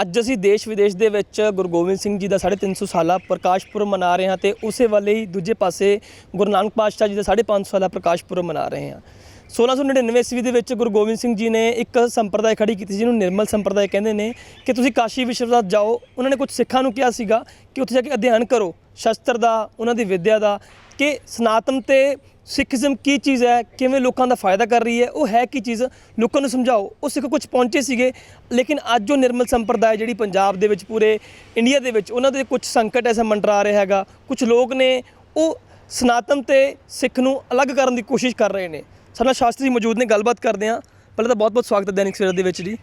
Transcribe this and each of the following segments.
ਅੱਜ ਅਸੀਂ ਦੇਸ਼ ਵਿਦੇਸ਼ ਦੇ ਵਿੱਚ ਗੁਰੂ ਗੋਬਿੰਦ ਸਿੰਘ ਜੀ ਦਾ 350 ਸਾਲਾ ਪ੍ਰਕਾਸ਼ ਪੁਰਬ ਮਨਾ ਰਹੇ ਹਾਂ ਤੇ ਉਸੇ ਵਾਲੇ ਹੀ ਦੂਜੇ ਪਾਸੇ ਗੁਰੂ ਨਾਨਕ ਪਾਤਸ਼ਾਹ ਜੀ ਦਾ 550 ਸਾਲਾ ਪ੍ਰਕਾਸ਼ ਪੁਰਬ ਮਨਾ ਰਹੇ ਹਾਂ। 1699 ਈਸਵੀ ਦੇ ਵਿੱਚ ਗੁਰੂ ਗੋਬਿੰਦ ਸਿੰਘ ਜੀ ਨੇ ਇੱਕ ਸੰਪਰਦਾਇ ਖੜੀ ਕੀਤੀ ਜਿਹਨੂੰ ਨਿਰਮਲ ਸੰਪਰਦਾਇ ਕਹਿੰਦੇ ਨੇ, ਕਿ ਤੁਸੀਂ ਕਾਸ਼ੀ ਵਿਸ਼ਵਨਾਥ ਜਾਓ। ਉਹਨਾਂ ਨੇ ਕੁਝ ਸਿੱਖਾਂ ਨੂੰ ਕਿਹਾ ਸੀਗਾ ਕਿ ਉੱਥੇ ਜਾ ਕੇ ਅਧਿਐਨ ਕਰੋ, ਸ਼ਸਤਰ ਦਾ, ਉਹਨਾਂ ਦੀ ਵਿੱਦਿਆ ਦਾ, ਕਿ ਸਨਾਤਨ ਤੇ ਸਿੱਖੀਜ਼ਮ ਕੀ ਚੀਜ਼ ਹੈ, ਕਿਵੇਂ ਲੋਕਾਂ ਦਾ ਫਾਇਦਾ ਕਰ ਰਹੀ ਹੈ, ਉਹ ਹੈ ਕੀ ਚੀਜ਼, ਲੋਕਾਂ ਨੂੰ ਸਮਝਾਓ। ਉਹ ਸਿੱਖ ਕੁਝ ਪਹੁੰਚੇ ਸੀਗੇ, ਲੇਕਿਨ ਅੱਜ ਉਹ ਨਿਰਮਲ ਸੰਪਰਦਾਇ ਜਿਹੜੀ ਪੰਜਾਬ ਦੇ ਵਿੱਚ ਪੂਰੇ ਇੰਡੀਆ ਦੇ ਵਿੱਚ, ਉਹਨਾਂ ਦੇ ਕੁਝ ਸੰਕਟ ਐਸਾ ਮੰਡਰਾ ਰਿਹਾ ਹੈਗਾ। ਕੁਝ ਲੋਕ ਨੇ ਉਹ ਸਨਾਤਨ ਤੇ ਸਿੱਖ ਨੂੰ ਅਲੱਗ ਕਰਨ ਦੀ ਕੋਸ਼ਿਸ਼ ਕਰ ਰਹੇ ਨੇ। ਸਾਡੇ ਨਾਲ ਸ਼ਾਸਤਰੀ ਮੌਜੂਦ ਨੇ, ਗੱਲਬਾਤ ਕਰਦੇ ਹਾਂ। ਪਹਿਲਾਂ ਤਾਂ ਬਹੁਤ ਬਹੁਤ ਸਵਾਗਤ ਹੈ ਦੈਨਿਕ ਸਵੇਰਾ ਦੇ ਵਿੱਚ ਜੀ।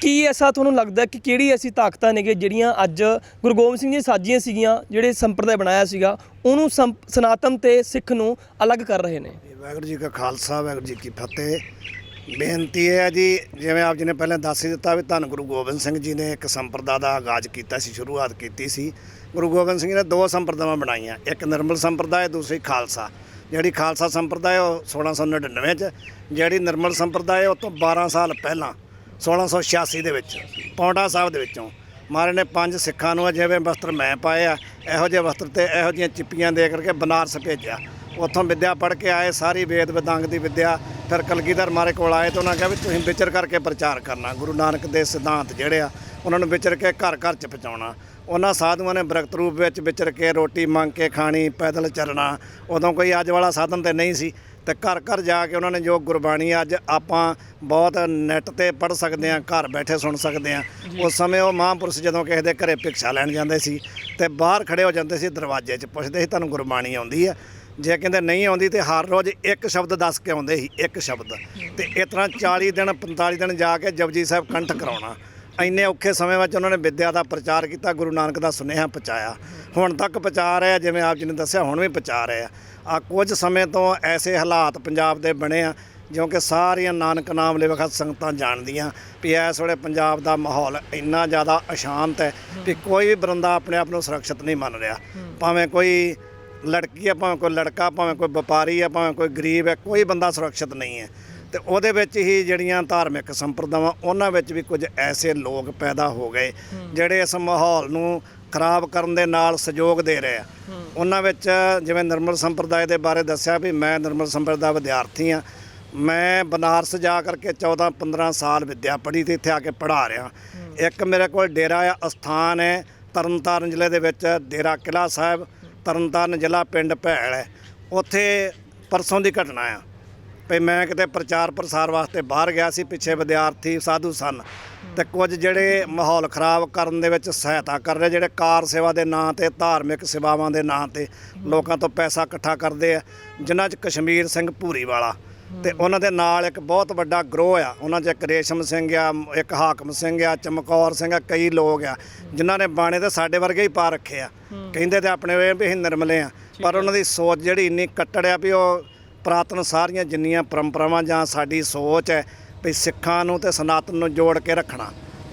ਕੀ ਐਸਾ ਤੁਹਾਨੂੰ ਲੱਗਦਾ ਕਿ ਕਿਹੜੀ ਐਸੀ ਤਾਕਤਾਂ ਨੇਗੇ ਜਿਹੜੀਆਂ ਅੱਜ ਗੁਰੂ ਗੋਬਿੰਦ ਸਿੰਘ ਜੀ ਸਾਜੀਆਂ ਸੀਗੀਆਂ, ਜਿਹੜੇ ਸੰਪਰਦਾਇ ਬਣਾਇਆ ਸੀਗਾ, ਉਹਨੂੰ ਸੰਪ- ਸਨਾਤਨ ਤੇ ਸਿੱਖ ਨੂੰ ਅਲੱਗ ਕਰ ਰਹੇ ਨੇ? ਵਾਹਿਗੁਰੂ ਜੀ ਕਾ ਖਾਲਸਾ, ਵਾਹਿਗੁਰੂ ਜੀ ਕੀ ਫਤਿਹ। ਬੇਨਤੀ ਇਹ ਹੈ ਜੀ, ਜਿਵੇਂ ਆਪ ਜੀ ਨੇ ਪਹਿਲਾਂ ਦੱਸ ਹੀ ਦਿੱਤਾ ਵੀ ਧੰਨ ਗੁਰੂ ਗੋਬਿੰਦ ਸਿੰਘ ਜੀ ਨੇ ਇੱਕ ਸੰਪਰਦਾ ਦਾ ਆਗਾਜ਼ ਕੀਤਾ ਸੀ, ਸ਼ੁਰੂਆਤ ਕੀਤੀ ਸੀ। ਗੁਰੂ ਗੋਬਿੰਦ ਸਿੰਘ ਜੀ ਨੇ ਦੋ ਸੰਪਰਦਾਵਾਂ ਬਣਾਈਆਂ, ਇੱਕ ਨਿਰਮਲ ਸੰਪਰਦਾ ਦੂਸਰੀ ਖਾਲਸਾ। ਜਿਹੜੀ ਖਾਲਸਾ ਸੰਪਰਦਾ ਹੈ ਉਹ 1699 ਚ, ਜਿਹੜੀ ਨਿਰਮਲ ਸੰਪਰਦਾ ਉਹ ਤੋਂ 12 ਸਾਲ ਪਹਿਲਾਂ 1686 ਦੇ ਵਿੱਚ ਪੌਂਟਾ ਸਾਹਿਬ ਦੇ ਵਿੱਚੋਂ। ਮਹਾਰਾਜ ਨੇ ਪੰਜ ਸਿੱਖਾਂ ਨੂੰ ਜਿਵੇਂ ਵਸਤਰ ਮੈਂ ਪਾਏ ਆ ਇਹੋ ਜਿਹੇ ਵਸਤਰ ਤੇ ਇਹੋ ਜਿਹੀਆਂ ਚਿੱਪੀਆਂ ਦੇ ਕਰਕੇ ਬਨਾਰਸ ਭੇਜਿਆ। ਉੱਥੋਂ ਵਿੱਦਿਆ ਪੜ੍ਹ ਕੇ ਆਏ, ਸਾਰੀ ਵੇਦ ਵਿਦੰਗ ਦੀ ਵਿੱਦਿਆ। ਫਿਰ ਕਲਗੀਧਰ ਮਾਰੇ ਕੋਲ ਆਏ ਤਾਂ ਉਹਨਾਂ ਕਿਹਾ ਵੀ ਤੁਸੀਂ ਵਿਚਰ ਕਰਕੇ ਪ੍ਰਚਾਰ ਕਰਨਾ, ਗੁਰੂ ਨਾਨਕ ਦੇ ਸਿਧਾਂਤ ਜਿਹੜੇ ਆ, ਉਹਨਾਂ ਨੂੰ ਵਿਚਰ ਕੇ ਘਰ ਘਰ ਚ ਪਹੁੰਚਾਉਣਾ। ਉਹਨਾਂ ਸਾਧੂਆਂ ਨੇ ਬਰਕਤ ਰੂਪ ਵਿੱਚ ਵਿਚਰ ਕੇ ਰੋਟੀ ਮੰਗ ਕੇ ਖਾਣੀ, ਪੈਦਲ ਚੱਲਣਾ। ਉਦੋਂ ਕੋਈ ਅੱਜ ਵਾਲਾ ਸਾਧਨ ਤੇ ਨਹੀਂ ਸੀ। ਤੇ ਘਰ ਘਰ ਜਾ ਕੇ ਉਹਨਾਂ ਨੇ ਜੋ ਗੁਰਬਾਣੀ ਅੱਜ ਆਪਾਂ ਬਹੁਤ ਨੈਟ ਤੇ ਪੜ੍ਹ ਸਕਦੇ ਹਾਂ ਘਰ ਬੈਠੇ ਸੁਣ ਸਕਦੇ ਹਾਂ। ਉਸ ਸਮੇਂ ਉਹ ਮਹਾਂਪੁਰਸ਼ ਜਦੋਂ ਕਿਸੇ ਦੇ ਘਰੇ ਭਿਕਸ਼ਾ ਲੈਣ ਜਾਂਦੇ ਸੀ ਤੇ ਬਾਹਰ ਖੜੇ ਹੋ ਜਾਂਦੇ ਸੀ ਦਰਵਾਜ਼ੇ 'ਚ ਪੁੱਛਦੇ ਸੀ ਤੁਹਾਨੂੰ ਗੁਰਬਾਣੀ ਆਉਂਦੀ ਆ ਜੇ ਕਹਿੰਦੇ ਨਹੀਂ ਆਉਂਦੀ ਤੇ ਹਰ ਰੋਜ਼ ਇੱਕ ਸ਼ਬਦ ਦੱਸ ਕੇ ਆਉਂਦੇ ਸੀ ਇੱਕ ਸ਼ਬਦ। ਤੇ ਇਸ ਤਰ੍ਹਾਂ 40 ਦਿਨ 45 ਦਿਨ ਜਾ ਕੇ ਜਪਜੀ ਸਾਹਿਬ ਕੰਠ ਕਰਾਉਣਾ। ਇੰਨੇ ਔਖੇ ਸਮੇਂ ਵਿੱਚ ਉਹਨਾਂ ਨੇ ਵਿੱਦਿਆ ਦਾ ਪ੍ਰਚਾਰ ਕੀਤਾ ਗੁਰੂ ਨਾਨਕ ਦਾ ਸੁਨੇਹਾ ਪਹੁੰਚਾਇਆ। ਹੁਣ ਤੱਕ ਪਹੁੰਚਾ ਰਹੇ ਆ ਜਿਵੇਂ ਆਪ ਜੀ ਨੇ ਦੱਸਿਆ ਹੁਣ ਵੀ ਪਹੁੰਚਾ ਰਹੇ ਆ ਕੁਝ ਸਮੇਂ ਤੋਂ ਐਸੇ ਹਾਲਾਤ ਪੰਜਾਬ ਦੇ ਬਣੇ ਆ ਜਿਉਂ ਕਿ ਸਾਰੀਆਂ ਨਾਨਕ ਨਾਮ ਲੇਵਖਤ ਸੰਗਤਾਂ ਜਾਣਦੀਆਂ ਵੀ ਇਸ ਵੇਲੇ ਪੰਜਾਬ ਦਾ ਮਾਹੌਲ ਇੰਨਾ ਜ਼ਿਆਦਾ ਅਸ਼ਾਂਤ ਹੈ ਕਿ ਕੋਈ ਵੀ ਬੰਦਾ ਆਪਣੇ ਆਪ ਨੂੰ ਸੁਰੱਖਿਅਤ ਨਹੀਂ ਮੰਨ ਰਿਹਾ। ਭਾਵੇਂ ਕੋਈ ਲੜਕੀ ਆ ਭਾਵੇਂ ਕੋਈ ਲੜਕਾ ਭਾਵੇਂ ਕੋਈ ਵਪਾਰੀ ਆ ਭਾਵੇਂ ਕੋਈ ਗਰੀਬ ਹੈ ਕੋਈ ਬੰਦਾ ਸੁਰੱਖਿਅਤ ਨਹੀਂ ਹੈ। ਤੇ ਉਹਦੇ ਵਿੱਚ ਹੀ ਜਿਹੜੀਆਂ ਧਾਰਮਿਕ ਸੰਪਰਦਾਵਾਂ ਉਹਨਾਂ ਵਿੱਚ ਵੀ ਕੁਝ ਐਸੇ ਲੋਕ ਪੈਦਾ ਹੋ ਗਏ ਜਿਹੜੇ ਇਸ ਮਾਹੌਲ ਨੂੰ ਖਰਾਬ ਕਰਨ ਦੇ ਨਾਲ ਸਹਿਯੋਗ ਦੇ ਰਹੇ ਆ। ਉਹਨਾਂ ਵਿੱਚ ਜਿਵੇਂ ਨਿਰਮਲ ਸੰਪਰਦਾਇ ਦੇ ਬਾਰੇ ਦੱਸਿਆ ਵੀ ਮੈਂ ਨਿਰਮਲ ਸੰਪਰਦਾ ਵਿਦਿਆਰਥੀ ਆ। ਮੈਂ ਬਨਾਰਸ ਜਾ ਕਰਕੇ 14 15 ਸਾਲ ਵਿੱਦਿਆ ਪੜ੍ਹੀ ਤੇ ਇੱਥੇ ਆ ਕੇ ਪੜ੍ਹਾ ਰਿਹਾ। ਇੱਕ ਮੇਰੇ ਕੋਲ ਡੇਰਾ ਆ ਅਸਥਾਨ ਹੈ ਤਰਨਤਾਰਨ ਜ਼ਿਲ੍ਹੇ ਦੇ ਵਿੱਚ ਡੇਰਾ ਕਿਲਾ ਸਾਹਿਬ ਤਰਨਤਾਰਨ ਜ਼ਿਲ੍ਹਾ ਪਿੰਡ ਭੈਲ ਹੈ। ਉੱਥੇ ਪਰਸੋਂ ਦੀ ਘਟਨਾ ਆ। ਵੀ ਮੈਂ ਕਿਤੇ ਪ੍ਰਚਾਰ ਪ੍ਰਸਾਰ ਵਾਸਤੇ ਬਾਹਰ ਗਿਆ ਸੀ ਪਿੱਛੇ ਵਿਦਿਆਰਥੀ ਸਾਧੂ ਸਨ। ਤੇ ਕੁਝ ਜਿਹੜੇ ਮਾਹੌਲ ਖਰਾਬ ਕਰਨ ਦੇ ਵਿੱਚ ਸਹਾਇਤਾ ਕਰ ਰਹੇ ਜਿਹੜੇ ਕਾਰ ਸੇਵਾ ਦੇ ਨਾਂ ਤੇ ਧਾਰਮਿਕ ਸੇਵਾਵਾਂ ਦੇ ਨਾਂ ਤੇ ਲੋਕਾਂ ਤੋਂ ਪੈਸਾ ਇਕੱਠਾ ਕਰਦੇ ਆ ਜਿਨ੍ਹਾਂ 'ਚ ਕਸ਼ਮੀਰ ਸਿੰਘ ਭੂਰੀ ਵਾਲਾ। ਤੇ ਉਹਨਾਂ ਦੇ ਨਾਲ ਇੱਕ ਬਹੁਤ ਵੱਡਾ ਗਰੋਹ ਆ ਉਹਨਾਂ 'ਚ ਇੱਕ ਰੇਸ਼ਮ ਸਿੰਘ ਆ ਇੱਕ ਹਾਕਮ ਸਿੰਘ ਆ ਚਮਕੌਰ ਸਿੰਘ ਆ ਕਈ ਲੋਕ ਆ ਜਿਨ੍ਹਾਂ ਨੇ ਬਾਣੇ ਤੇ ਸਾਡੇ ਵਰਗੇ ਹੀ ਪਾ ਰੱਖੇ ਆ। ਕਹਿੰਦੇ ਤੇ ਆਪਣੇ ਵੇ ਵੀ ਅਸੀਂ ਨਿਰਮਲੇ ਆ ਪਰ ਉਹਨਾਂ ਦੀ ਸੋਚ ਜਿਹੜੀ ਇੰਨੀ ਕੱਟੜ ਆ ਵੀ ਉਹ ਪ੍ਰਾਤਨ ਸਾਰੀਆਂ ਜਿੰਨੀਆਂ ਪਰੰਪਰਾਵਾਂ ਜਾਂ ਸਾਡੀ ਸੋਚ ਹੈ ਵੀ ਸਿੱਖਾਂ ਨੂੰ ਤੇ ਸਨਾਤਨ ਨੂੰ ਜੋੜ ਕੇ ਰੱਖਣਾ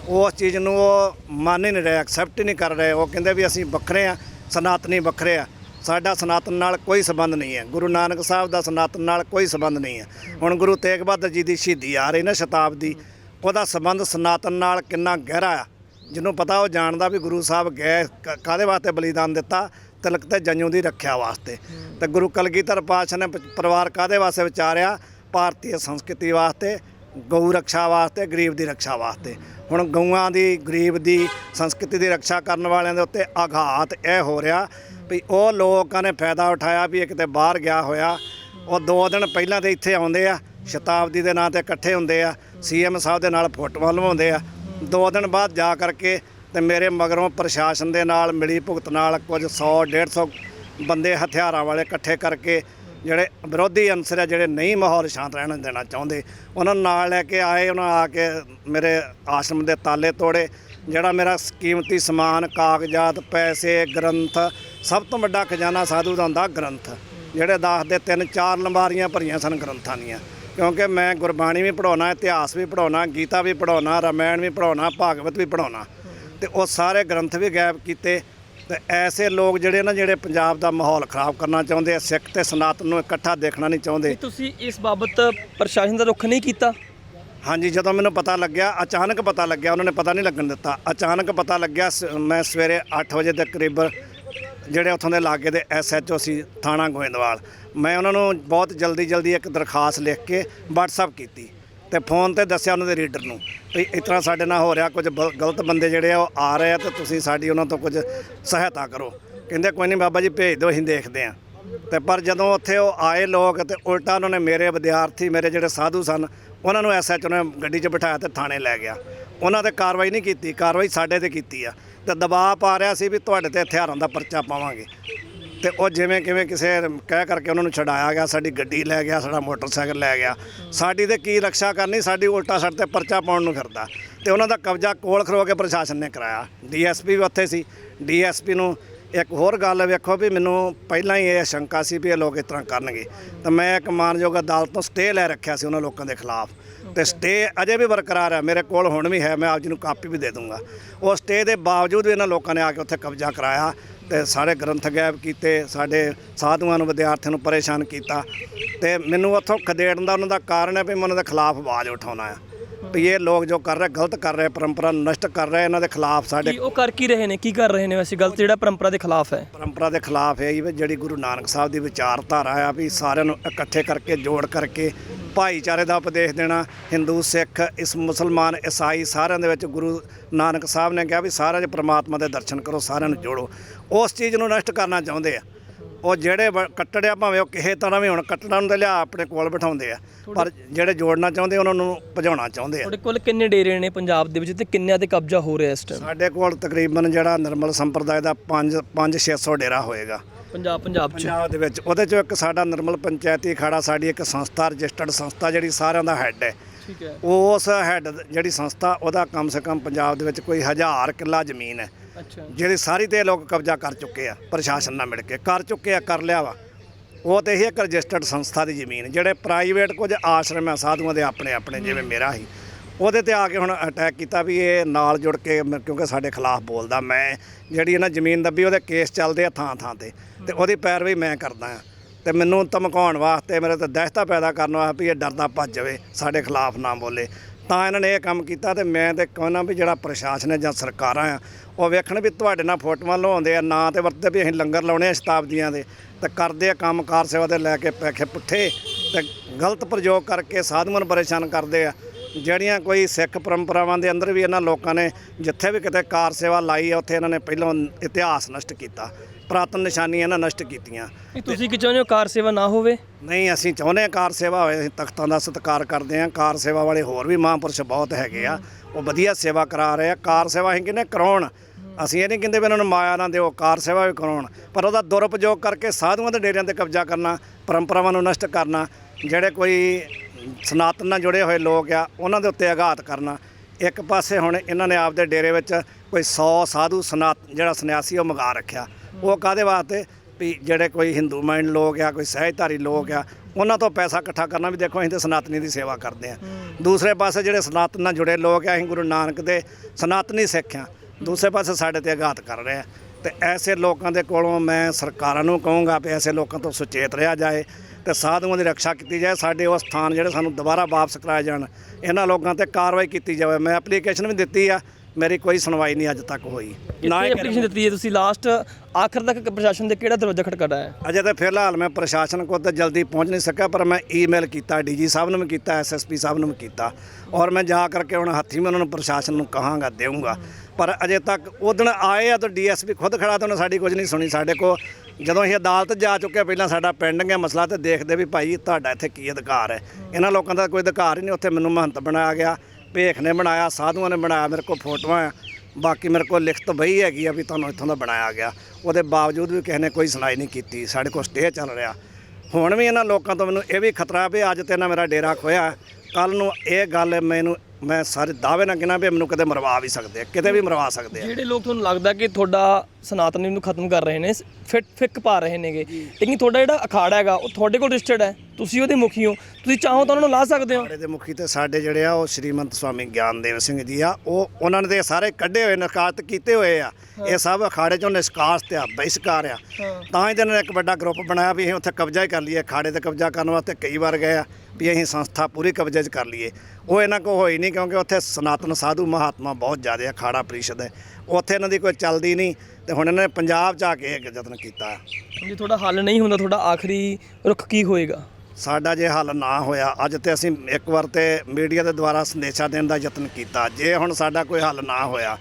ਉਸ ਚੀਜ਼ ਨੂੰ ਉਹ ਮੰਨ ਹੀ ਨਹੀਂ ਰਹੇ ਐਕਸੈਪਟ ਹੀ ਨਹੀਂ ਕਰ ਰਹੇ। ਉਹ ਕਹਿੰਦੇ ਵੀ ਅਸੀਂ ਵੱਖਰੇ ਆ ਸਨਾਤਨੀ ਵੱਖਰੇ ਆ। ਸਾਡਾ ਸਨਾਤਨ ਨਾਲ ਕੋਈ ਸਬੰਧ ਨਹੀਂ ਹੈ। ਗੁਰੂ ਨਾਨਕ ਸਾਹਿਬ ਦਾ ਸਨਾਤਨ ਨਾਲ ਕੋਈ ਸਬੰਧ ਨਹੀਂ ਹੈ। ਹੁਣ ਗੁਰੂ ਤੇਗ ਬਹਾਦਰ ਜੀ ਦੀ ਸ਼ਹੀਦੀ ਆ ਰਹੀ ਨਾ ਸ਼ਤਾਬਦੀ, ਉਹਦਾ ਸਬੰਧ ਸਨਾਤਨ ਨਾਲ ਕਿੰਨਾ ਗਹਿਰਾ ਆ। ਜਿਹਨੂੰ ਪਤਾ ਉਹ ਜਾਣਦਾ ਵੀ ਗੁਰੂ ਸਾਹਿਬ ਗਏ, ਕ- ਕਾਹਦੇ ਵਾਸਤੇ ਬਲੀਦਾਨ ਦਿੱਤਾ? ਤਿਲਕ ਤੇ ਜੰਜੂ ਦੀ ਰੱਖਿਆ ਵਾਸਤੇ। ਤੇ ਗੁਰੂ ਕਲਗੀਧਰ ਪਾਤਸ਼ਾਹ ਨੇ ਪ- ਪਰਿਵਾਰ ਕਾਹਦੇ ਵਾਸਤੇ ਵਿਚਾਰਿਆ? ਭਾਰਤੀ ਸੰਸਕ੍ਰਿਤੀ ਵਾਸਤੇ ਗਊ ਰੱਖਿਆ ਵਾਸਤੇ ਗਰੀਬ ਦੀ ਰੱਖਿਆ ਵਾਸਤੇ। ਹੁਣ ਗਊਆਂ ਦੀ ਗਰੀਬ ਦੀ ਸੰਸਕ੍ਰਿਤੀ ਦੀ ਰੱਖਿਆ ਕਰਨ ਵਾਲਿਆਂ ਦੇ ਉੱਤੇ ਆਘਾਤ ਇਹ ਹੋ ਰਿਹਾ ਵੀ ਉਹ ਲੋਕਾਂ ਨੇ ਫਾਇਦਾ ਉਠਾਇਆ ਵੀ ਇਹ ਕਿਤੇ ਬਾਹਰ ਗਿਆ ਹੋਇਆ। ਉਹ ਦੋ ਦਿਨ ਪਹਿਲਾਂ ਤੇ ਇੱਥੇ ਆਉਂਦੇ ਆ ਸ਼ਤਾਬਦੀ ਦੇ ਨਾਂ ਤੇ ਇਕੱਠੇ ਹੁੰਦੇ ਆ ਸੀਐਮ ਸਾਹਿਬ ਦੇ ਨਾਲ ਫੋਟੋਆਂ ਲਵਾਉਂਦੇ ਆ। ਦੋ ਦਿਨ ਬਾਅਦ ਜਾ ਕਰਕੇ ਤੇ ਮੇਰੇ ਮਗਰੋਂ ਪ੍ਰਸ਼ਾਸਨ ਦੇ ਨਾਲ ਮਿਲੀ ਭੁਗਤ ਨਾਲ ਕੁਝ 100 150 ਬੰਦੇ ਹਥਿਆਰਾਂ ਵਾਲੇ ਇਕੱਠੇ ਕਰਕੇ ਜਿਹੜੇ ਵਿਰੋਧੀ ਅਨਸਰ ਆ, ਜਿਹੜੇ ਨਹੀਂ ਮਾਹੌਲ ਸ਼ਾਂਤ ਰਹਿਣ ਦੇਣਾ ਚਾਹੁੰਦੇ, ਉਹਨਾਂ ਨੂੰ ਨਾਲ ਲੈ ਕੇ ਆਏ, ਉਹਨਾਂ ਆ ਕੇ ਮੇਰੇ ਆਸ਼ਰਮ ਦੇ ਤਾਲੇ ਤੋੜੇ, ਜਿਹੜਾ ਮੇਰਾ ਕੀਮਤੀ ਸਮਾਨ, ਕਾਗਜ਼ਾਤ, ਪੈਸੇ, ਗ੍ਰੰਥ, ਸਭ ਤੋਂ ਵੱਡਾ ਖਜ਼ਾਨਾ ਸਾਧੂ ਦਾ ਹੁੰਦਾ ਗ੍ਰੰਥ, ਜਿਹੜੇ ਦਾਸ ਦੇ ਤਿੰਨ ਚਾਰ ਲੰਬਾਰੀਆਂ ਭਰੀਆਂ ਸਨ ਗ੍ਰੰਥਾਂ ਦੀਆਂ, ਕਿਉਂਕਿ ਮੈਂ ਗੁਰਬਾਣੀ ਵੀ ਪੜਾਉਣਾ ਇਤਿਹਾਸ ਵੀ ਪੜਾਉਣਾ ਗੀਤਾ ਵੀ ਪੜਾਉਣਾ ਰਾਮਾਇਣ ਵੀ ਪੜਾਉਣਾ ਭਾਗਵਤ ਵੀ ਪੜਾਉਣਾ ਤੇ ਉਹ ਸਾਰੇ ਗ੍ਰੰਥ ਵੀ ਗਾਇਬ ਕੀਤੇ ਤੇ ਐਸੇ ਲੋਕ ਜਿਹੜੇ ਨਾ ਜਿਹੜੇ ਪੰਜਾਬ ਦਾ ਮਾਹੌਲ ਖਰਾਬ ਕਰਨਾ ਚਾਹੁੰਦੇ ਆ ਸਿੱਖ ਤੇ ਸਨਾਤਨ ਨੂੰ ਇਕੱਠਾ ਦੇਖਣਾ ਨਹੀਂ ਚਾਹੁੰਦੇ। ਤੁਸੀਂ ਇਸ ਬਾਬਤ ਪ੍ਰਸ਼ਾਸਨ ਦਾ ਰੁਖ ਨਹੀਂ ਕੀਤਾ? ਹਾਂਜੀ ਜਦੋਂ ਮੈਨੂੰ ਪਤਾ ਲੱਗਿਆ ਅਚਾਨਕ ਪਤਾ ਲੱਗਿਆ ਉਹਨਾਂ ਨੇ ਪਤਾ ਨਹੀਂ ਲੱਗਣ ਦਿੱਤਾ। ਅਚਾਨਕ ਪਤਾ ਲੱਗਿਆ ਸ- ਮੈਂ ਸਵੇਰੇ 8 ਵਜੇ ਦੇ ਕਰੀਬ ਜਿਹੜੇ ਉੱਥੋਂ ਦੇ ਲਾਗੇ ਦੇ ਐਸਐਚਓ ਸੀ ਥਾਣਾ ਗੋਇੰਦਵਾਲ ਮੈਂ ਉਹਨਾਂ ਨੂੰ ਬਹੁਤ ਜਲਦੀ ਜਲਦੀ ਇੱਕ ਦਰਖਾਸਤ ਲਿਖ ਕੇ WhatsApp ਕੀਤੀ। ਤੇ ਫੋਨ ਤੇ ਦੱਸਿਆ ਉਹਨਾਂ ਦੇ ਰੀਡਰ ਨੂੰ ਵੀ ਇਸ ਤਰ੍ਹਾਂ ਸਾਡੇ ਨਾਲ ਹੋ ਰਿਹਾ, ਕੁਝ ਬ- ਗਲਤ ਬੰਦੇ ਜਿਹੜੇ ਆ ਉਹ ਆ ਰਹੇ ਆ ਤੇ ਤੁਸੀਂ ਸਾਡੀ ਉਹਨਾਂ ਤੋਂ ਕੁਝ ਸਹਾਇਤਾ ਕਰੋ। ਕਹਿੰਦੇ ਕੋਈ ਨਹੀਂ ਬਾਬਾ ਜੀ ਭੇਜ ਦਿਓ, ਅਸੀਂ ਦੇਖਦੇ ਹਾਂ ਤੇ ਪਰ ਜਦੋਂ ਉੱਥੇ ਉਹ ਆਏ ਲੋਕ ਤੇ ਉਲਟਾ ਉਹਨਾਂ ਨੇ ਮੇਰੇ ਵਿਦਿਆਰਥੀ, ਮੇਰੇ ਜਿਹੜੇ ਸਾਧੂ ਸਨ, ਉਹਨਾਂ ਨੂੰ ਐਸਐਚਓ ਨੇ ਗੱਡੀ 'ਚ ਬਿਠਾਇਆ ਤੇ ਥਾਣੇ ਲੈ ਗਿਆ। ਉਹਨਾਂ ਤੇ ਕਾਰਵਾਈ ਨਹੀਂ ਕੀਤੀ, ਕਾਰਵਾਈ ਸਾਡੇ ਤੇ ਕੀਤੀ ਆ। ਤੇ ਦਬਾਅ ਪਾ ਰਿਹਾ ਸੀ ਵੀ ਤੁਹਾਡੇ ਤੇ ਹਥਿਆਰਾਂ ਦਾ ਪਰਚਾ ਪਾਵਾਂਗੇ। ਤੇ ਉਹ ਜਿਵੇਂ ਕਿਵੇਂ ਕਿਸੇ ਕਹਿ ਕਰਕੇ ਉਹਨਾਂ ਨੂੰ ਛਡਾਇਆ ਗਿਆ ਸਾਡੀ ਗੱਡੀ ਲੈ ਗਿਆ ਸਾਡਾ ਮੋਟਰਸਾਈਕਲ ਲੈ ਗਿਆ। ਸਾਡੀ ਤੇ ਕੀ ਰੱਖਿਆ ਕਰਨੀ ਸਾਡੀ ਉਲਟਾ ਸਾਡੇ ਤੇ ਪਰਚਾ ਪਾਉਣ ਨੂੰ ਫਿਰਦਾ। ਤੇ ਉਹਨਾਂ ਦਾ ਕਬਜ਼ਾ ਕੋਲ ਖਰੋ ਕੇ ਪ੍ਰਸ਼ਾਸਨ ਨੇ ਕਰਾਇਆ। ਡੀਐਸਪੀ ਵੀ ਉੱਥੇ ਸੀ। ਡੀਐਸਪੀ ਨੂੰ ਇੱਕ ਹੋਰ ਗੱਲ ਵੇਖੋ ਵੀ ਮੈਨੂੰ ਪਹਿਲਾਂ ਹੀ ਇਹ ਸ਼ੰਕਾ ਸੀ ਵੀ ਇਹ ਲੋਕ ਇਸ ਤਰ੍ਹਾਂ ਕਰਨਗੇ। ਤਾਂ ਮੈਂ ਇੱਕ ਮਾਨਯੋਗ ਅਦਾਲਤ ਤੋਂ ਸਟੇ ਲੈ ਰੱਖਿਆ ਸੀ ਉਹਨਾਂ ਲੋਕਾਂ ਦੇ ਖਿਲਾਫ। ਤੇ ਸਟੇ ਅਜੇ ਵੀ ਬਰਕਰਾਰ ਹੈ ਮੇਰੇ ਕੋਲ ਹੁਣ ਵੀ ਹੈ ਮੈਂ ਆਪ ਜੀ ਨੂੰ ਕਾਪੀ ਵੀ ਦੇ ਦੂੰਗਾ। ਉਹ ਸਟੇ ਦੇ ਬਾਵਜੂਦ ਵੀ ਇਹਨਾਂ ਲੋਕਾਂ ਨੇ ਆ ਕੇ ਉੱਥੇ ਕਬਜ਼ਾ ਕਰਾਇਆ। ਤੇ ਸਾਰੇ ਗ੍ਰੰਥ ਗਾਇਬ ਕੀਤੇ ਸਾਡੇ ਸਾਧੂਆਂ ਨੂੰ ਵਿਦਿਆਰਥੀਆਂ ਨੂੰ ਪਰੇਸ਼ਾਨ ਕੀਤਾ ਤੇ ਮੈਨੂੰ ਉੱਥੋਂ ਖਦੇੜਨ ਦਾ ਉਹਨਾਂ ਦਾ ਕਾਰਨ ਹੈ ਵੀ ਮੈਂ ਉਹਨਾਂ ਦੇ ਖਿਲਾਫ ਆਵਾਜ਼ ਉਠਾਉਣਾ ਆ ਵੀ ਇਹ ਲੋਕ ਜੋ ਕਰ ਰਹੇ ਗਲਤ ਕਰ ਰਹੇ ਪਰੰਪਰਾ ਨੂੰ ਨਸ਼ਟ ਕਰ ਰਹੇ ਇਹਨਾਂ ਦੇ ਖਿਲਾਫ ਸਾਡੇ ਕੀ ਉਹ ਕਰ ਕੀ ਰਹੇ ਨੇ? ਕੀ ਕਰ ਰਹੇ ਨੇ ਵੈਸੇ? ਗਲਤ ਜਿਹੜਾ ਪਰੰਪਰਾ ਦੇ ਖਿਲਾਫ ਹੈ। ਪਰੰਪਰਾ ਦੇ ਖਿਲਾਫ ਹੈ ਜੀ ਵੀ ਜਿਹੜੀ ਗੁਰੂ ਨਾਨਕ ਸਾਹਿਬ ਦੀ ਵਿਚਾਰਧਾਰਾ ਆ ਵੀ ਸਾਰਿਆਂ ਨੂੰ ਇਕੱਠੇ ਕਰਕੇ ਜੋੜ ਕਰਕੇ ਭਾਈਚਾਰੇ ਦਾ ਉਪਦੇਸ਼ ਦੇਣਾ, ਹਿੰਦੂ, ਸਿੱਖ, ਇਸ ਮੁਸਲਮਾਨ, ਈਸਾਈ ਸਾਰਿਆਂ ਦੇ ਵਿੱਚ ਗੁਰੂ ਨਾਨਕ ਸਾਹਿਬ ਨੇ ਕਿਹਾ ਵੀ ਸਾਰਿਆਂ 'ਚ ਪ੍ਰਮਾਤਮਾ ਦੇ ਦਰਸ਼ਨ ਕਰੋ, ਸਾਰਿਆਂ ਨੂੰ ਜੋੜੋ। ਉਸ ਚੀਜ਼ ਨੂੰ ਨਸ਼ਟ ਕਰਨਾ ਚਾਹੁੰਦੇ ਆ। ਉਹ ਜਿਹੜੇ ਬ- ਕੱਟੜਿਆ ਭਾਵੇਂ ਉਹ ਕਿਸੇ ਤਰ੍ਹਾਂ ਵੀ ਹੁਣ ਕੱਟੜਾਂ ਨੂੰ ਤੇ ਲਿਆ ਆਪਣੇ ਕੋਲ ਬਿਠਾਉਂਦੇ ਆ। ਪਰ ਜਿਹੜੇ ਜੋੜਨਾ ਚਾਹੁੰਦੇ ਉਹਨਾਂ ਨੂੰ ਭਜਾਉਣਾ ਚਾਹੁੰਦੇ ਆ। ਤੁਹਾਡੇ ਕੋਲ ਕਿੰਨੇ ਡੇਰੇ ਨੇ ਪੰਜਾਬ ਦੇ ਵਿੱਚ ਤੇ ਕਿੰਨਿਆਂ ਤੇ ਕਬਜ਼ਾ ਹੋ ਰਿਹਾ ਇਸ ਟਾਈਮ ਸਾਡੇ ਕੋਲ ਤਕਰੀਬਨ ਜਿਹੜਾ ਨਿਰਮਲ ਸੰਪਰਦਾਇ ਦਾ 5 5 600 ਡੇਰਾ ਹੋਏਗਾ। ਪੰਜਾਬ ਪੰਜਾਬ ਚ? ਪੰਜਾਬ ਦੇ ਵਿੱਚ। ਉਹਦੇ ਚੋਂ ਇੱਕ ਸਾਡਾ ਨਿਰਮਲ ਪੰਚਾਇਤੀ ਅਖਾੜਾ ਸਾਡੀ ਇੱਕ ਸੰਸਥਾ ਰਜਿਸਟਰਡ ਸੰਸਥਾ ਜਿਹੜੀ ਸਾਰਿਆਂ ਦਾ ਹੈੱਡ ਹੈ। ਠੀਕ ਹੈ। ਉਸ ਹੈੱਡ ਜਿਹੜੀ ਸੰਸਥਾ ਉਹਦਾ ਕਮ ਸੇ ਕਮ ਪੰਜਾਬ ਦੇ ਵਿੱਚ ਕੋਈ ਹਜ਼ਾਰ ਕਿੱਲਾ ਜ਼ਮੀਨ ਹੈ ਅੱਛਾ। ਜਿਹੜੀ ਸਾਰੀ ਤੇ ਲੋਕ ਕਬਜ਼ਾ ਕਰ ਚੁੱਕੇ ਆ ਪ੍ਰਸ਼ਾਸਨ ਨਾਲ ਮਿਲ ਕੇ ਕਰ ਚੁੱਕੇ ਆ ਕਰ ਲਿਆ ਵਾ। ਉਹ ਤੇ ਇਹ ਇੱਕ ਰਜਿਸਟਰਡ ਸੰਸਥਾ ਦੀ ਜ਼ਮੀਨ ਜਿਹੜੇ ਪ੍ਰਾਈਵੇਟ ਕੁਝ ਆਸ਼ਰਮ ਆ ਸਾਧੂਆਂ ਦੇ ਆਪਣੇ ਆਪਣੇ ਜਿਵੇਂ ਮੇਰਾ ਹੀ ਉਹਦੇ ਤੇ ਆ ਕੇ ਹੁਣ ਅਟੈਕ ਕੀਤਾ ਵੀ ਇਹ ਨਾਲ ਜੁੜ ਕੇ ਕਿਉਂਕਿ ਸਾਡੇ ਖਿਲਾਫ ਬੋਲਦਾ। ਮੈਂ ਜਿਹੜੀ ਇਹਨਾਂ ਜ਼ਮੀਨ ਦੱਬੀ ਉਹਦੇ ਕੇਸ ਚੱਲਦੇ ਆ ਥਾਂ ਥਾਂ ਤੇ ਤੇ ਉਹਦੀ ਪੈਰਵੀ ਮੈਂ ਕਰਦਾ ਆ। ਤੇ ਮੈਨੂੰ ਧਮਕਾਉਣ ਵਾਸਤੇ ਮੇਰੇ ਤੇ ਦਹਿਸ਼ਤਾਂ ਪੈਦਾ ਕਰਨ ਵਾਸਤੇ ਵੀ ਇਹ ਡਰਦਾ ਭੱਜ ਜਾਵੇ, ਸਾਡੇ ਖਿਲਾਫ ਨਾ ਬੋਲੇ। ਤਾਂ ਇਹਨਾਂ ਨੇ ਇਹ ਕੰਮ ਕੀਤਾ ਤੇ ਮੈਂ ਤੇ ਕਹਿੰਦਾ ਵੀ ਜਿਹੜਾ ਪ੍ਰਸ਼ਾਸਨ ਹੈ ਜਾਂ ਸਰਕਾਰਾਂ ਆ, ਉਹ ਵੇਖਣ ਵੀ ਤੁਹਾਡੇ ਨਾਲ ਫੋਟੋਆਂ ਲਵਾਉਂਦੇ ਆ, ਨਾ ਤੇ ਵਰਤੇ ਵੀ ਅਸੀਂ ਲੰਗਰ ਲਾਉਣੇ ਆ ਸ਼ਤਾਬਦੀਆਂ ਦੇ। ਤੇ ਕਰਦੇ ਆ ਕੰਮ ਕਾਰ ਸੇਵਾ ਤੇ ਲੈ ਕੇ ਪੈਖੇ ਪੁੱਠੇ ਤੇ ਗਲਤ ਪ੍ਰਯੋਗ ਕਰਕੇ ਸਾਧੂਆਂ ਨੂੰ ਪਰੇਸ਼ਾਨ ਕਰਦੇ ਆ। ਜਿਹੜੀਆਂ ਕੋਈ ਸਿੱਖ ਪਰੰਪਰਾਵਾਂ ਦੇ ਅੰਦਰ ਵੀ ਇਹਨਾਂ ਲੋਕਾਂ ਨੇ ਜਿੱਥੇ ਵੀ ਕਿਤੇ ਕਾਰ ਸੇਵਾ ਲਾਈ ਆ, ਉੱਥੇ ਇਹਨਾਂ ਨੇ ਪਹਿਲਾਂ ਇਤਿਹਾਸ ਨਸ਼ਟ ਕੀਤਾ। ਪ੍ਰਾਤਨ ਨਿਸ਼ਾਨੀਆਂ ਇਹਨਾਂ ਨਸ਼ਟ ਕੀਤੀਆਂ। ਨਹੀਂ ਤੁਸੀਂ ਕੀ ਚਾਹੁੰਦੇ ਹੋ ਕਾਰ ਸੇਵਾ ਨਾ ਹੋਵੇ? ਨਹੀਂ ਅਸੀਂ ਚਾਹੁੰਦੇ ਹਾਂ ਕਾਰ ਸੇਵਾ ਹੋਏ ਅਸੀਂ ਤਖਤਾਂ ਦਾ ਸਤਿਕਾਰ ਕਰਦੇ ਹਾਂ। ਕਾਰ ਸੇਵਾ ਵਾਲੇ ਹੋਰ ਵੀ ਮਹਾਂਪੁਰਸ਼ ਬਹੁਤ ਹੈਗੇ ਆ। ਉਹ ਵਧੀਆ ਸੇਵਾ ਕਰਾ ਰਹੇ ਆ। ਕਾਰ ਸੇਵਾ ਅਸੀਂ ਕਹਿੰਦੇ ਕਰਾਉਣ? ਅਸੀਂ ਇਹ ਨਹੀਂ ਕਹਿੰਦੇ ਵੀ ਇਹਨਾਂ ਨੂੰ ਮਾਇਆ ਨਾ ਦਿਓ ਕਾਰ ਸੇਵਾ ਵੀ ਕਰਾਉਣ। ਪਰ ਉਹਦਾ ਦੁਰਉਪਯੋਗ ਕਰਕੇ ਸਾਧੂਆਂ ਦੇ ਡੇਰਿਆਂ ਤੇ ਕਬਜ਼ਾ ਕਰਨਾ ਪਰੰਪਰਾਵਾਂ ਨੂੰ ਨਸ਼ਟ ਕਰਨਾ ਜਿਹੜੇ ਕੋਈ ਸਨਾਤਨ ਨਾਲ ਜੁੜੇ ਹੋਏ ਲੋਕ ਆ ਉਹਨਾਂ ਦੇ ਉੱਤੇ ਆਘਾਤ ਕਰਨਾ। ਇੱਕ ਪਾਸੇ ਹੁਣ ਇਹਨਾਂ ਨੇ ਆਪਦੇ ਡੇਰੇ ਵਿੱਚ ਕੋਈ 100 ਸਾਧੂ ਸਨਾਤ ਜਿਹੜਾ ਸੰਨਿਆਸੀ ਉਹ ਮੰਗਾ ਰੱਖਿਆ। ਉਹ ਕਾਦੇ ਵਾਸਤੇ? ਵੀ ਜਿਹੜੇ ਕੋਈ ਹਿੰਦੂ ਮਾਈਂਡ ਲੋਕ ਆ ਕੋਈ ਸਹਿਜਧਾਰੀ ਲੋਕ ਆ ਉਹਨਾਂ ਤੋਂ ਪੈਸਾ ਇਕੱਠਾ ਕਰਨਾ ਵੀ ਦੇਖੋ ਅਸੀਂ ਤੇ ਸਨਾਤਨੀ ਦੀ ਸੇਵਾ ਕਰਦੇ ਆ। ਦੂਸਰੇ ਪਾਸੇ ਜਿਹੜੇ ਸਨਾਤਨ ਨਾਲ ਜੁੜੇ ਲੋਕ ਆ ਅਸੀਂ ਗੁਰੂ ਨਾਨਕ ਦੇ ਸਨਾਤਨੀ ਸਿੱਖ ਆ। ਦੂਸਰੇ ਪਾਸੇ ਸਾਡੇ ਤੇ ਆਘਾਤ ਕਰ ਰਹੇ ਆ। ਤੇ ਐਸੇ ਲੋਕਾਂ ਦੇ ਕੋਲੋਂ ਮੈਂ ਸਰਕਾਰਾਂ ਨੂੰ ਕਹੂੰਗਾ ਵੀ ਐਸੇ ਲੋਕਾਂ ਤੋਂ ਸੁਚੇਤ ਰਿਹਾ ਜਾਏ ਤੇ ਸਾਧੂਆਂ ਦੀ ਰੱਖਿਆ ਕੀਤੀ ਜਾਏ ਸਾਡੇ ਉਹ ਸਥਾਨ ਜਿਹੜੇ ਸਾਨੂੰ ਦੁਬਾਰਾ ਵਾਪਸ ਕਰਾਏ ਜਾਣ ਇਹਨਾਂ ਲੋਕਾਂ ਤੇ ਕਾਰਵਾਈ ਕੀਤੀ ਜਾਵੇ। ਮੈਂ ਐਪਲੀਕੇਸ਼ਨ ਵੀ ਦਿੱਤੀ ਆ ਮੇਰੀ ਕੋਈ ਸੁਣਵਾਈ ਨਹੀਂ ਅੱਜ ਤੱਕ ਹੋਈ। ਨਾ ਕਿੰਨੀ ਹੀ ਐਪਲੀਕੇਸ਼ਨ ਦਿੱਤੀ ਹੈ ਤੁਸੀਂ ਲਾਸਟ ਆਖਰ ਤੱਕ ਪ੍ਰਸ਼ਾਸਨ ਦੇ ਕਿਹੜਾ ਦਰਵਾਜ਼ਾ ਖੜਕਾਇਆ ਹੈ? ਅਜੇ ਤਾਂ ਫਿਲਹਾਲ ਮੈਂ ਪ੍ਰਸ਼ਾਸਨ ਕੋਲ ਤਾਂ ਜਲਦੀ ਪਹੁੰਚ ਨਹੀਂ ਸਕਿਆ ਪਰ ਮੈਂ ਈਮੇਲ ਕੀਤਾ ਡੀਜੀ ਸਾਹਿਬ ਨੂੰ ਵੀ ਕੀਤਾ ਐਸਐਸਪੀ ਸਾਹਿਬ ਨੂੰ ਵੀ ਕੀਤਾ। ਔਰ ਮੈਂ ਜਾ ਕਰਕੇ ਹੁਣ ਹੱਥੀਂ ਮੈਂ ਉਹਨਾਂ ਨੂੰ ਪ੍ਰਸ਼ਾਸਨ ਨੂੰ ਕਹਾਂਗਾ ਦੇਵਾਂਗਾ ਪਰ ਅਜੇ ਤੱਕ ਉਦਣ ਆਏ ਆ ਤਾਂ ਡੀਐਸਪੀ ਖੁਦ ਖੜਾ ਤਾਂ ਉਹਨੇ ਸਾਡੀ ਕੁਝ ਨਹੀਂ ਸੁਣੀ। ਸਾਡੇ ਕੋ ਜਦੋਂ ਅਸੀਂ ਅਦਾਲਤ ਜਾ ਚੁੱਕੇ ਪਹਿਲਾਂ ਸਾਡਾ ਪੈਂਡਿੰਗ ਹੈ ਮਸਲਾ ਤੇ ਦੇਖਦੇ ਵੀ ਭਾਈ ਤੁਹਾਡਾ ਇੱਥੇ ਕੀ ਅਧਿਕਾਰ ਹੈ। ਇਹਨਾਂ ਲੋਕਾਂ ਦਾ ਕੋਈ ਅਧਿਕਾਰ ਹੀ ਨਹੀਂ ਉੱਥੇ ਮੈਨੂੰ ਮਹੰਤ ਬਣਾਇਆ ਗਿਆ। ਭੇਖ ਨੇ ਬਣਾਇਆ ਸਾਧੂਆਂ ਨੇ ਬਣਾਇਆ ਮੇਰੇ ਕੋਲ ਫੋਟੋਆਂ ਆ। ਬਾਕੀ ਮੇਰੇ ਕੋਲ ਲਿਖਤ ਬਈ ਹੈਗੀ ਆ ਵੀ ਤੁਹਾਨੂੰ ਇੱਥੋਂ ਦਾ ਬਣਾਇਆ ਗਿਆ। ਉਹਦੇ ਬਾਵਜੂਦ ਵੀ ਕਿਸੇ ਨੇ ਕੋਈ ਸੁਣਾਈ ਨਹੀਂ ਕੀਤੀ ਸਾਡੇ ਕੋਲ ਸਟੇ ਚੱਲ ਰਿਹਾ। ਹੁਣ ਵੀ ਇਹਨਾਂ ਲੋਕਾਂ ਤੋਂ ਮੈਨੂੰ ਇਹ ਵੀ ਖਤਰਾ ਵੀ ਅੱਜ ਤੇ ਨਾ ਮੇਰਾ ਡੇਰਾ ਖੋਇਆ ਕੱਲ ਨੂੰ ਇਹ ਗੱਲ ਮੈਨੂੰ ਮੈਂ ਸਾਰੇ ਦਾਅਵੇ ਨਾਲ ਕਹਿਣਾ ਵੀ ਮੈਨੂੰ ਕਿਤੇ ਮਰਵਾ ਵੀ ਸਕਦੇ ਆ ਕਿਤੇ ਵੀ ਮਰਵਾ ਸਕਦੇ ਆ। ਜਿਹੜੇ ਲੋਕ ਤੁਹਾਨੂੰ ਲੱਗਦਾ ਕਿ ਤੁਹਾਡਾ ਸਨਾਤਨੀ ਨੂੰ ਖਤਮ ਕਰ ਰਹੇ ਨੇ ਫਿੱਕ ਫਿੱਕ ਪਾ ਰਹੇ ਨੇਗੇ ਲੇਕਿਨ ਤੁਹਾਡਾ ਜਿਹੜਾ ਅਖਾੜਾ ਹੈਗਾ ਉਹ ਤੁਹਾਡੇ ਕੋਲ ਰਜਿਸਟਰਡ ਹੈ? ਤੁਸੀਂ ਉਹਦੇ ਮੁਖੀ ਹੋ। ਤੁਸੀਂ ਚਾਹੋ ਤਾਂ ਉਹਨਾਂ ਨੂੰ ਲਾ ਸਕਦੇ ਹੋ। ਅਖਾੜੇ ਦੇ ਮੁਖੀ ਤੇ ਸਾਡੇ ਜਿਹੜੇ ਆ ਉਹ ਸ਼੍ਰੀਮੰਤ ਸਵਾਮੀ ਗਿਆਨਦੇਵ ਸਿੰਘ ਜੀ ਆ। ਉਹ ਉਹਨਾਂ ਨੇ ਤੇ ਸਾਰੇ ਕੱਢੇ ਹੋਏ ਨਿਸ਼ਕਾਸਤ ਕੀਤੇ ਹੋਏ ਆ। ਇਹ ਸਭ ਅਖਾੜੇ ਚੋਂ ਨਿਸ਼ਕਾਸਤ ਆ ਬਹਿਸ਼ਕਾਰ ਆ। ਤਾਂ ਹੀ ਤੇ ਇਹਨਾਂ ਨੇ ਇੱਕ ਵੱਡਾ ਗਰੁੱਪ ਬਣਾਇਆ ਵੀ ਅਸੀਂ ਉੱਥੇ ਕਬਜ਼ਾ ਹੀ ਕਰ ਲਈਏ। ਅਖਾੜੇ ਤੇ ਕਬਜ਼ਾ ਕਰਨ ਵਾਸਤੇ ਕਈ ਵਾਰ ਗਏ ਆ ਵੀ ਅਸੀਂ ਸੰਸਥਾ ਪੂਰੀ ਕਬਜ਼ੇ 'ਚ ਕਰ ਲਈਏ। ਉਹ ਇਹਨਾਂ ਕੋ ਹੋਈ ਨਹੀਂ ਕਿਉਂਕਿ ਉੱਥੇ ਸਨਾਤਨ ਸਾਧੂ ਮਹਾਤਮਾ ਬਹੁਤ ਜ਼ਿਆਦਾ ਅਖਾੜਾ ਪ੍ਰੀਸ਼ਦ ਹੈ। ਉੱਥੇ ਇਹਨਾਂ ਦੀ ਕੋਈ ਚੱਲਦੀ ਨਹੀਂ ਤੇ ਹੁਣ ਇਹਨਾਂ ਨੇ ਪੰਜਾਬ 'ਚ ਆ ਕੇ ਇੱਕ ਯਤਨ ਕੀਤਾ। ਜੇ ਤੁਹਾਡਾ ਹੱਲ ਨਹੀਂ ਹੁੰਦਾ ਤੁਹਾਡਾ ਆਖਰੀ ਰੁਖ ਕੀ ਹੋਏਗਾ? ਸਾਡਾ ਜੇ ਹੱਲ ਨਾ ਹੋਇਆ, ਅੱਜ ਤੇ ਅਸੀਂ ਇੱਕ ਵਾਰ ਤੇ ਮੀਡੀਆ ਦੇ ਦੁਆਰਾ ਸੰਦੇਸ਼ਾ ਦੇਣ ਦਾ ਯਤਨ ਕੀਤਾ। ਜੇ ਹੁਣ ਸਾਡਾ ਕੋਈ ਹੱਲ ਨਾ ਹੋਇਆ,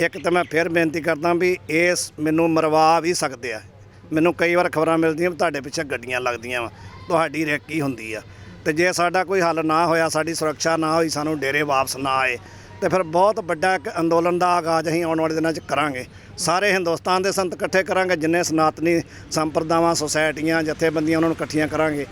ਇੱਕ ਤਾਂ ਮੈਂ ਫਿਰ ਬੇਨਤੀ ਕਰਦਾ ਵੀ ਇਸ ਮੈਨੂੰ ਮਰਵਾ ਵੀ ਸਕਦੇ ਆ। ਮੈਨੂੰ ਕਈ ਵਾਰ ਖਬਰਾਂ ਮਿਲਦੀਆਂ ਵੀ ਤੁਹਾਡੇ ਪਿੱਛੇ ਗੱਡੀਆਂ ਲੱਗਦੀਆਂ ਵਾ, ਤੁਹਾਡੀ ਰੇਕੀ ਹੁੰਦੀ ਆ? ਤੇ ਜੇ ਸਾਡਾ ਕੋਈ ਹੱਲ ਨਾ ਹੋਇਆ, ਸਾਡੀ ਸੁਰੱਖਿਆ ਨਾ ਹੋਈ, ਸਾਨੂੰ ਡੇਰੇ ਵਾਪਸ ਨਾ ਆਏ, ਤੇ ਫਿਰ ਬਹੁਤ ਵੱਡਾ ਇੱਕ ਅੰਦੋਲਨ ਦਾ ਆਗਾਜ਼ ਅਸੀਂ ਆਉਣ ਵਾਲੇ ਦਿਨਾਂ 'ਚ ਕਰਾਂਗੇ। ਸਾਰੇ ਹਿੰਦੁਸਤਾਨ ਦੇ ਸੰਤ ਇਕੱਠੇ ਕਰਾਂਗੇ, ਜਿੰਨੇ ਸਨਾਤਨੀ ਸੰਪਰਦਾਵਾਂ, ਸੁਸਾਇਟੀਆਂ, ਜਥੇਬੰਦੀਆਂ ਉਹਨਾਂ ਨੂੰ ਇਕੱਠੀਆਂ ਕਰਾਂਗੇ।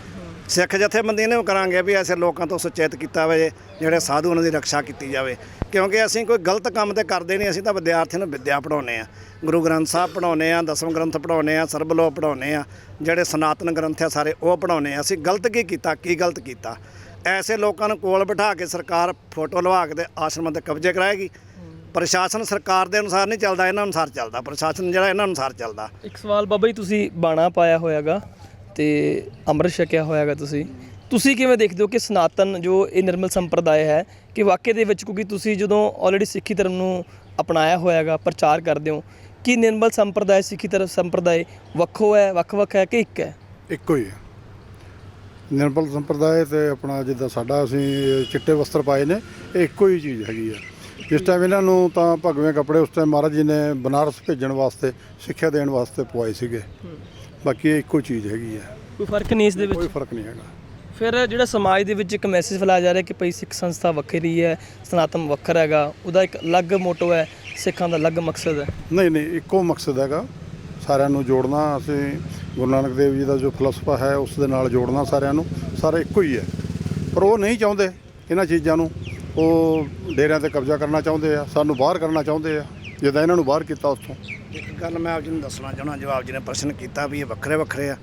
ਸਿੱਖ ਜਥੇਬੰਦੀਆਂ ਨੇ ਵੀ ਕਰਾਂਗੇ ਵੀ ਐਸੇ ਲੋਕਾਂ ਤੋਂ ਸੁਚੇਤ ਕੀਤਾ ਹੋਵੇ ਜਿਹੜੇ ਸਾਧੂ ਉਹਨਾਂ ਦੀ ਰੱਖਿਆ ਕੀਤੀ ਜਾਵੇ। ਕਿਉਂਕਿ ਅਸੀਂ ਕੋਈ ਗਲਤ ਕੰਮ ਤੇ ਕਰਦੇ ਨਹੀਂ, ਅਸੀਂ ਤਾਂ ਵਿਦਿਆਰਥੀਆਂ ਨੂੰ ਵਿਦਿਆ ਪੜਾਉਨੇ ਆ ਗੁਰੂ ਗ੍ਰੰਥ ਸਾਹਿਬ ਪੜਾਉਨੇ ਆ ਦਸਮ ਗ੍ਰੰਥ ਪੜਾਉਨੇ ਆ ਸਰਬਲੋ ਪੜਾਉਨੇ ਆ ਜਿਹੜੇ ਸਨਾਤਨ ਗ੍ਰੰਥ ਆ ਸਾਰੇ ਉਹ ਪੜਾਉਨੇ ਆ ਅਸੀਂ ਗਲਤ ਕੀ ਕੀਤਾ, ਕੀ ਗਲਤ ਕੀਤਾ? ਐਸੇ ਲੋਕਾਂ ਨੂੰ ਕੋਲ ਬਿਠਾ ਕੇ ਸਰਕਾਰ ਫੋਟੋ ਲਵਾ ਕੇ ਤੇ ਆਸ਼ਰਮਾਂ ਤੇ ਕਬਜ਼ੇ ਕਰਾਏਗੀ। ਪ੍ਰਸ਼ਾਸਨ ਸਰਕਾਰ ਦੇ ਅਨੁਸਾਰ ਨਹੀਂ ਚੱਲਦਾ, ਇਹਨਾਂ ਅਨੁਸਾਰ ਚੱਲਦਾ। ਪ੍ਰਸ਼ਾਸਨ ਜਿਹੜਾ ਇਹਨਾਂ ਅਨੁਸਾਰ ਚੱਲਦਾ। ਇੱਕ ਸਵਾਲ ਬਾਬਾ ਜੀ, ਤੁਸੀਂ ਬਾਣਾ ਪਾਇਆ ਹੋਇਆਗਾ। ਤੇ ਅੰਮ੍ਰਿਤ ਛਕਿਆ ਹੋਇਆਗਾ ਤੁਸੀਂ। ਤੁਸੀਂ ਕਿਵੇਂ ਦੇਖਦੇ ਹੋ ਕਿ ਸਨਾਤਨ ਜੋ ਇਹ ਨਿਰਮਲ ਸੰਪਰਦਾਇ ਹੈ, ਕਿ ਵਾਕਿਆ ਦੇ ਵਿੱਚ ਕਿਉਂਕਿ ਤੁਸੀਂ ਜਦੋਂ ਆਲਰੇਡੀ ਸਿੱਖੀ ਧਰਮ ਨੂੰ ਅਪਣਾਇਆ ਹੋਇਆਗਾ ਪ੍ਰਚਾਰ ਕਰਦੇ ਹੋ, ਕਿ ਨਿਰਮਲ ਸੰਪਰਦਾਇ, ਸਿੱਖੀ ਧਰਮ ਸੰਪਰਦਾਇ ਵੱਖੋ ਹੈ, ਵੱਖ-ਵੱਖ ਹੈ ਕਿ ਇੱਕ ਹੈ? ਇੱਕੋ ਹੀ ਹੈ। ਨਿਰਮਲ ਸੰਪਰਦਾਇ ਤੇ ਆਪਣਾ ਜਿੱਦਾਂ ਸਾਡਾ ਅਸੀਂ ਚਿੱਟੇ ਵਸਤਰ ਪਾਏ ਨੇ, ਇਹ ਇੱਕੋ ਹੀ ਚੀਜ਼ ਹੈਗੀ ਆ ਜਿਸ ਟਾਈਮ ਇਹਨਾਂ ਨੂੰ ਤਾਂ ਭਗਵੇਂ ਕੱਪੜੇ ਉਸ ਟਾਈਮ ਮਹਾਰਾਜ ਜੀ ਨੇ ਬਨਾਰਸ ਭੇਜਣ ਵਾਸਤੇ, ਸਿੱਖਿਆ ਦੇਣ ਵਾਸਤੇ ਪਵਾਏ ਸੀਗੇ। ਬਾਕੀ ਇਹ ਇੱਕੋ ਚੀਜ਼ ਹੈਗੀ ਆ। ਕੋਈ ਫ਼ਰਕ ਨਹੀਂ ਇਸ ਦੇ ਵਿੱਚ? ਕੋਈ ਫ਼ਰਕ ਨਹੀਂ ਹੈਗਾ। ਫਿਰ ਜਿਹੜਾ ਸਮਾਜ ਦੇ ਵਿੱਚ ਇੱਕ ਮੈਸੇਜ ਫੈਲਾਇਆ ਜਾ ਰਿਹਾ ਕਿ ਭਈ ਸਿੱਖ ਸੰਸਥਾ ਵੱਖਰੀ ਹੈ ਸਨਾਤਨ ਵੱਖਰਾ ਹੈਗਾ ਉਹਦਾ ਇੱਕ ਅਲੱਗ ਮੋਟੋ ਹੈ ਸਿੱਖਾਂ ਦਾ ਅਲੱਗ ਮਕਸਦ ਹੈ। ਨਹੀਂ ਨਹੀਂ ਇੱਕੋ ਮਕਸਦ ਹੈਗਾ। ਸਾਰਿਆਂ ਨੂੰ ਜੋੜਨਾ ਅਸੀਂ ਗੁਰੂ ਨਾਨਕ ਦੇਵ ਜੀ ਦਾ ਜੋ ਫਲਸਫਾ ਹੈ ਉਸ ਦੇ ਨਾਲ ਜੋੜਨਾ ਸਾਰਿਆਂ ਨੂੰ ਸਾਰੇ ਇੱਕੋ ਹੀ ਹੈ। ਪਰ ਉਹ ਨਹੀਂ ਚਾਹੁੰਦੇ ਇਹਨਾਂ ਚੀਜ਼ਾਂ ਨੂੰ। ਉਹ ਡੇਰਿਆਂ ਤੇ ਕਬਜ਼ਾ ਕਰਨਾ ਚਾਹੁੰਦੇ ਆ ਸਾਨੂੰ ਬਾਹਰ ਕਰਨਾ ਚਾਹੁੰਦੇ ਆ ਜਿੱਦਾਂ ਇਹਨਾਂ ਨੂੰ ਬਾਹਰ ਕੀਤਾ ਉੱਥੋਂ। ਇੱਕ ਗੱਲ ਮੈਂ ਆਪ ਜੀ ਨੂੰ ਦੱਸਣਾ ਚਾਹਣਾ ਆਪ ਜੀ ਨੇ ਪ੍ਰਸ਼ਨ ਕੀਤਾ ਵੀ ਇਹ ਵੱਖਰੇ ਵੱਖਰੇ ਆ।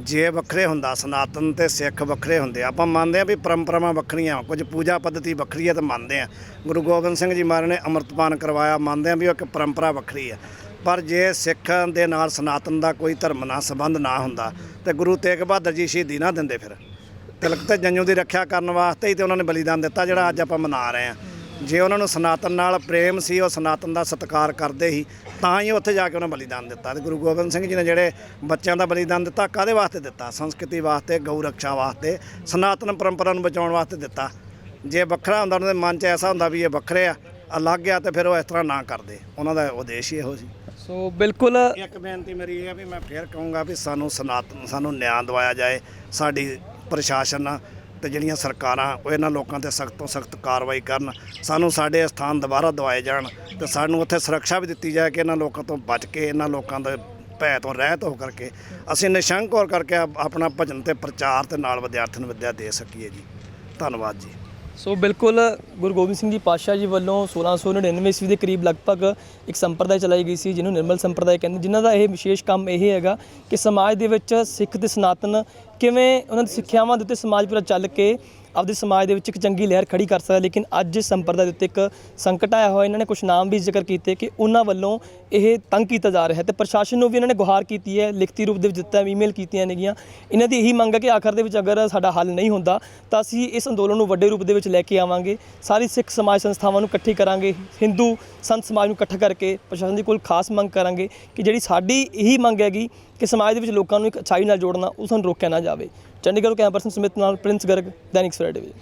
ਜੇ ਵੱਖਰੇ ਹੁੰਦਾ, ਸਨਾਤਨ ਤੇ ਸਿੱਖ ਵੱਖਰੇ ਹੁੰਦੇ ਆ ਆਪਾਂ ਮੰਨਦੇ ਆ ਵੀ ਪਰੰਪਰਾਵਾਂ ਵੱਖਰੀਆਂ, ਕੁਝ ਪੂਜਾ ਪੱਧਤੀ ਵੱਖਰੀ ਹੈ ਤਾਂ ਮੰਨਦੇ ਆ ਗੁਰੂ ਗੋਬਿੰਦ ਸਿੰਘ ਜੀ ਮਹਾਰਾਜ ਨੇ ਅੰਮ੍ਰਿਤਪਾਨ ਕਰਵਾਇਆ, ਮੰਨਦੇ ਆ ਵੀ ਉਹ ਇੱਕ ਪਰੰਪਰਾ ਵੱਖਰੀ ਆ। ਪਰ ਜੇ ਸਿੱਖ ਦੇ ਨਾਲ ਸਨਾਤਨ ਦਾ ਕੋਈ ਧਰਮ ਨਾਲ ਸੰਬੰਧ ਨਾ ਹੁੰਦਾ, ਤੇ ਗੁਰੂ ਤੇਗ ਬਹਾਦਰ ਜੀ ਸ਼ਹੀਦੀ ਨਾ ਦਿੰਦੇ ਫਿਰ। ਤਿਲਕ ਤੇ ਜੰਜੂ ਦੀ ਰੱਖਿਆ ਕਰਨ ਵਾਸਤੇ ਹੀ ਤੇ ਉਹਨਾਂ ਨੇ ਬਲੀਦਾਨ ਦਿੱਤਾ, ਜਿਹੜਾ ਅੱਜ ਆਪਾਂ ਮਨਾ ਰਹੇ ਆ ਜੇ ਉਹਨਾਂ ਨੂੰ ਸਨਾਤਨ ਨਾਲ ਪ੍ਰੇਮ ਸੀ ਉਹ ਸਨਾਤਨ ਦਾ ਸਤਿਕਾਰ ਕਰਦੇ ਸੀ ਤਾਂ ਹੀ ਉੱਥੇ ਜਾ ਕੇ ਉਹਨਾਂ ਬਲੀਦਾਨ ਦਿੱਤਾ। ਤੇ ਗੁਰੂ ਗੋਬਿੰਦ ਸਿੰਘ ਜੀ ਨੇ ਜਿਹੜੇ ਬੱਚਿਆਂ ਦਾ ਬਲੀਦਾਨ ਦਿੱਤਾ ਕਾਦੇ ਵਾਸਤੇ ਦਿੱਤਾ? ਸੰਸਕ੍ਰਿਤੀ ਵਾਸਤੇ ਗਊ ਰੱਖਿਆ ਵਾਸਤੇ ਸਨਾਤਨ ਪਰੰਪਰਾ ਨੂੰ ਬਚਾਉਣ ਵਾਸਤੇ ਦਿੱਤਾ। ਜੇ ਵੱਖਰਾ ਹੁੰਦਾ ਉਹਨਾਂ ਦੇ ਮਨ 'ਚ ਐਸਾ ਹੁੰਦਾ ਵੀ ਇਹ ਵੱਖਰੇ ਆ ਅਲੱਗ ਆ ਤੇ ਫਿਰ ਉਹ ਇਸ ਤਰ੍ਹਾਂ ਨਾ ਕਰਦੇ। ਉਹਨਾਂ ਦਾ ਉਦੇਸ਼ ਹੀ ਇਹੋ ਸੀ। ਸੋ ਬਿਲਕੁਲ ਇੱਕ ਬੇਨਤੀ ਮੇਰੀ ਇਹ ਹੈ ਵੀ ਮੈਂ ਫੇਰ ਕਹੂੰਗਾ ਵੀ ਸਾਨੂੰ ਸਨਾਤਨ ਸਾਨੂੰ ਨਿਆਂ ਦਿਵਾਇਆ ਜਾਏ ਸਾਡੀ ਪ੍ਰਸ਼ਾਸਨ ਤੇ ਜਿਹੜੀਆਂ ਸਰਕਾਰਾਂ ਉਹ ਇਹਨਾਂ ਲੋਕਾਂ ਤੇ ਸਖਤ ਤੋਂ ਸਖਤ ਕਾਰਵਾਈ ਕਰਨ, ਸਾਨੂੰ ਸਾਡੇ ਸਥਾਨ ਦੁਬਾਰਾ ਦਵਾਏ ਜਾਣ ਤੇ ਸਾਨੂੰ ਉੱਥੇ ਸੁਰੱਖਿਆ ਵੀ ਦਿੱਤੀ ਜਾਏ ਕਿ ਇਹਨਾਂ ਲੋਕਾਂ ਤੋਂ ਬਚ ਕੇ, ਇਹਨਾਂ ਲੋਕਾਂ ਦੇ ਭੈ ਤੋਂ ਰਹਿਤ ਹੋ ਕਰਕੇ ਅਸੀਂ ਨਿਸ਼ੰਕ ਹੋ ਕਰਕੇ ਆਪਣਾ ਭਜਨ ਤੇ ਪ੍ਰਚਾਰ ਤੇ ਨਾਲ ਵਿਦਿਆਰਥੀਆਂ ਨੂੰ ਵਿੱਦਿਆ ਦੇ ਸਕੀਏ ਜੀ। ਧੰਨਵਾਦ ਜੀ। ਸੋ ਬਿਲਕੁਲ ਗੁਰੂ ਗੋਬਿੰਦ ਸਿੰਘ ਜੀ ਪਾਤਸ਼ਾਹ ਜੀ ਵੱਲੋਂ 1699 ਈਸਵੀ ਦੇ ਕਰੀਬ ਲਗਭਗ ਇੱਕ ਸੰਪਰਦਾਇ ਚਲਾਈ ਗਈ ਸੀ, ਜਿਹਨੂੰ ਨਿਰਮਲ ਸੰਪਰਦਾਇ ਕਹਿੰਦੇ ਜਿਨ੍ਹਾਂ ਦਾ ਇਹ ਵਿਸ਼ੇਸ਼ ਕੰਮ ਇਹ ਹੈਗਾ ਕਿ ਸਮਾਜ ਦੇ ਵਿੱਚ ਸਿੱਖ ਤੇ ਸਨਾਤਨ ਕਿਵੇਂ ਉਹਨਾਂ ਦੀ ਸਿੱਖਿਆਵਾਂ ਦੇ ਉੱਤੇ ਸਮਾਜ ਪੂਰਾ ਚੱਲ ਕੇ ਆਪਦੇ ਸਮਾਜ ਦੇ ਵਿੱਚ ਇੱਕ ਚੰਗੀ ਲਹਿਰ ਖੜੀ ਕਰ ਸਕਦਾ, ਲੇਕਿਨ ਅੱਜ ਇਸ ਸੰਪਰਦਾ ਦੇ ਉੱਤੇ ਇੱਕ ਸੰਕਟ ਆਇਆ ਹੋਇਆ, ਇਹਨਾਂ ਨੇ ਕੁਝ ਨਾਮ ਵੀ ਜ਼ਿਕਰ ਕੀਤੇ ਕਿ ਉਹਨਾਂ ਵੱਲੋਂ ਇਹ ਤੰਗ ਕੀਤਾ ਜਾ ਰਿਹਾ ਹੈ ਤੇ ਪ੍ਰਸ਼ਾਸਨ ਨੂੰ ਵੀ ਇਹਨਾਂ ਨੇ ਗੁਹਾਰ ਕੀਤੀ ਹੈ, ਲਿਖਤੀ ਰੂਪ ਦੇ ਵਿੱਚ ਦਿੱਤਾ ਈਮੇਲ ਕੀਤੀਆਂ ਨੇਗੀਆਂ। ਇਹਨਾਂ ਦੀ ਇਹੀ ਮੰਗ ਹੈ ਕਿ ਆਖਰ ਦੇ ਵਿੱਚ ਅਗਰ ਸਾਡਾ ਹੱਲ ਨਹੀਂ ਹੁੰਦਾ, ਤਾਂ ਅਸੀਂ ਇਸ ਅੰਦੋਲਨ ਨੂੰ ਵੱਡੇ ਰੂਪ ਦੇ ਵਿੱਚ ਲੈ ਕੇ ਆਵਾਂਗੇ। ਸਾਰੀ ਸਿੱਖ ਸਮਾਜ ਸੰਸਥਾਵਾਂ ਨੂੰ ਇਕੱਠੀ ਕਰਾਂਗੇ, ਹਿੰਦੂ ਸੰਤ ਸਮਾਜ ਨੂੰ ਇਕੱਠਾ ਕਰਕੇ ਪ੍ਰਸ਼ਾਸਨ ਦੀ ਕੋਲ ਖਾਸ ਮੰਗ ਕਰਾਂਗੇ ਕਿ ਜਿਹੜੀ ਸਾਡੀ ਇਹੀ ਮੰਗ ਹੈਗੀ ਕਿ ਸਮਾਜ ਦੇ ਵਿੱਚ ਲੋਕਾਂ ਨੂੰ ਇੱਕ ਅੱਛਾਈ ਨਾਲ ਜੋੜਨਾ ਉਸ ਨੂੰ ਰੋਕਿਆ ਨਾ ਜਾਵੇ। ਚੰਡੀਗੜ੍ਹ ਕੈਂਪਰਸਨ ਸਮਿਤ ਨਾਲ ਪ੍ਰਿੰਸ ਗਰਗ, ਦੈਨਿਕ ਸਵੇਰਾ ਟੀਵੀ।